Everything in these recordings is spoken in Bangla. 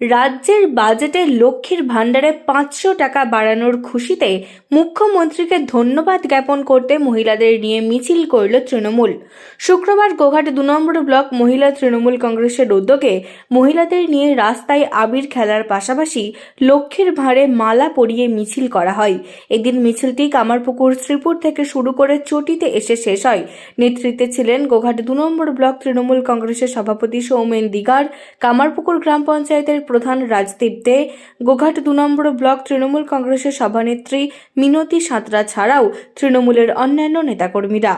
রাজ্যের বাজেটে লক্ষ্মীর ভাণ্ডারে পাঁচশো টাকা বাড়ানোর খুশিতে মুখ্যমন্ত্রীকে ধন্যবাদ জ্ঞাপন করতে মহিলাদের নিয়ে মিছিল করল তৃণমূল। শুক্রবার গোঘাট দু নম্বর ব্লক মহিলা তৃণমূল কংগ্রেসের উদ্যোগে মহিলাদের নিয়ে রাস্তায় আবির খেলার পাশাপাশি লক্ষ্মীর ভাঁড়ে মালা পরিয়ে মিছিল করা হয়। এদিন মিছিলটি কামারপুকুর শ্রীপুর থেকে শুরু করে চটিতে এসে শেষ হয়। নেতৃত্বে ছিলেন গোঘাট দু নম্বর ব্লক তৃণমূল কংগ্রেসের সভাপতি সৌমেন দিগার, কামারপুকুর গ্রাম পঞ্চায়েতের প্রধান রাজদীপ দে, গোঘাট দু নম্বর ব্লক তৃণমূল কংগ্রেসের সভানেত্রী মিনতি সাঁতরা ছাড়াও তৃণমূলের অন্যান্য নেতাকর্মীরা।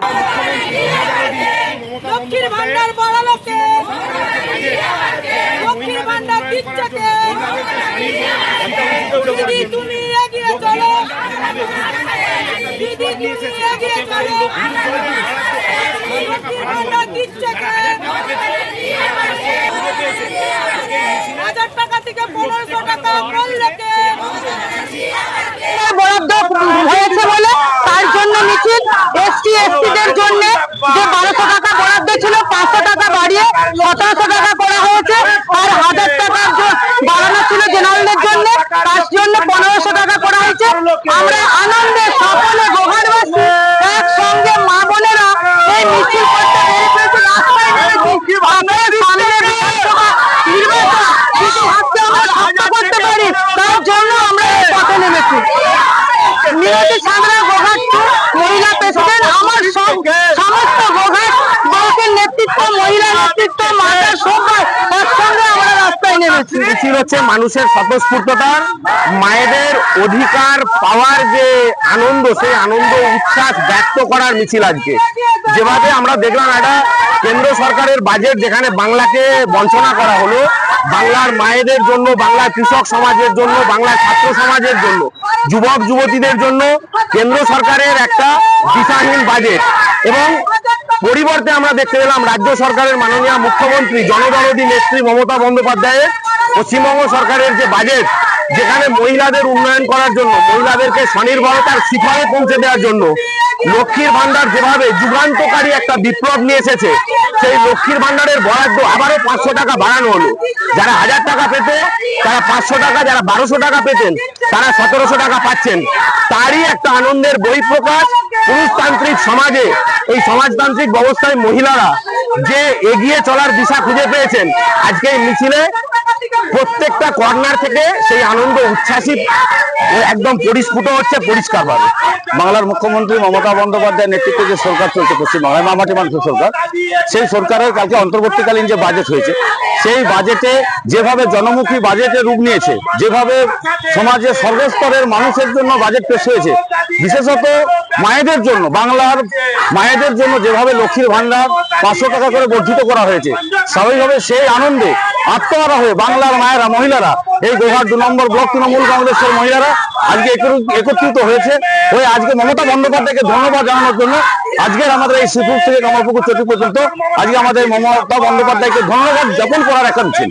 দিচ্ছে কে হাজার টাকা থেকে পনেরোশো টাকা করলে কে বরাদ্দ হয়েছে বলে তার জন্য মিছিল এসটি পাঁচশো টাকা বাড়িয়ে আর হাজার টাকা বাড়ানো ছিল জেনারেলদের জন্য তার জন্য পনেরোশো টাকা করা হয়েছে। আমরা আনন্দে সকলে গোহারবাসী একসঙ্গে মা বোনেরা এই মিছিল করতে বেরিয়ে পড়েছে, রাস্তায় নেমেছি। আমাদের সামনে বিধানসভা নির্বাচন, কিছু হাতে আমরা সাহায্য করতে পারি তার জন্য আমরা এই পথে নেমেছি মিনতি সাঁতরা গোঘাট টু মহিলা প্রেসিডেন্ট আমার সব- সমস্ত গোঘাট ব্লকের নেতৃত্ব মহিলা নেতৃত্ব মাতা সবাই একসঙ্গে আমরা রাস্তায় নেমেছি মিছিল হচ্ছে মানুষের স্বতঃস্ফূর্ততার মায়েদের অধিকার পাওয়ার যে আনন্দ, সেই আনন্দ উচ্ছ্বাস ব্যক্ত করার মিছিল আজকে। যেভাবে আমরা দেখলাম একটা কেন্দ্র সরকারের বাজেট যেখানে বাংলাকে বঞ্চনা করা হলো, বাংলার মায়েদের জন্য, বাংলার কৃষক সমাজের জন্য, বাংলার ছাত্র সমাজের জন্য, যুবক, যুবতীদের জন্য কেন্দ্র সরকারের একটা দিশাহীন বাজেট এবং পরিবর্তে আমরা দেখতে পেলাম রাজ্য সরকারের মাননীয় মুখ্যমন্ত্রী, জনদরদী নেত্রী মমতা বন্দ্যোপাধ্যায়ের পশ্চিমবঙ্গ সরকারের যে বাজেট যেখানে মহিলাদের উন্নয়ন করার জন্য, মহিলাদেরকে স্বনির্ভরতার শিখরে পৌঁছে দেওয়ার জন্য লক্ষ্মীর ভান্ডার যেভাবে যুগান্তকারী একটা বিপ্লব নিয়ে এসেছে, সেই লক্ষ্মীর ভান্ডারের বরাদ্দ আবারও পাঁচশো টাকা বাড়ানো হলো। যারা হাজার টাকা পেতে, তারা পাঁচশো টাকা, যারা বারোশো টাকা পেতেন, তারা সতেরোশো টাকা পাচ্ছেন। তারই একটা আনন্দের বই প্রকাশ পুরুষতান্ত্রিক সমাজে, এই সমাজতান্ত্রিক ব্যবস্থায় মহিলারা যে এগিয়ে চলার দিশা খুঁজে পেয়েছেন, আজকে এই মিছিলে প্রত্যেকটা কর্নার থেকে সেই আনন্দ উচ্ছ্বাসিত একদম পরিস্ফুট হচ্ছে, পরিষ্কার ভাবে। বাংলার মুখ্যমন্ত্রী মমতা বন্দ্যোপাধ্যায়ের নেতৃত্বে যে সরকার চলছে পশ্চিমবাংলায় মামাটি মানুষের সরকার, সেই সরকারের কালকে অন্তর্বর্তীকালীন যে বাজেট হয়েছে, সেই বাজেটে যেভাবে জনমুখী বাজেটে রূপ নিয়েছে, যেভাবে সমাজের সর্বস্তরের মানুষের জন্য বাজেট পেশ হয়েছে, বিশেষত মায়েদের জন্য, বাংলার মায়েদের জন্য যেভাবে লক্ষ্মীর ভান্ডার পাঁচশো টাকা করে বর্ধিত করা হয়েছে, স্বাভাবিকভাবে সেই আনন্দে আত্মহারা হয়ে বাংলার মায়েরা, মহিলারা, এই গোহার দু নম্বর ব্লক তৃণমূল কংগ্রেসের মহিলারা আজকে একত্র- একত্রিত হয়েছে। ওই আজকে মমতা বন্দ্যোপাধ্যায়কে ধন্যবাদ জানানোর জন্য আজকের আমাদের এই শ্রীপুর থেকে কমলপুকুর চটি পর্যন্ত আজকে আমাদের মমতা বন্দ্যোপাধ্যায়কে ধন্যবাদ জ্ঞাপন করার একটা মিছিল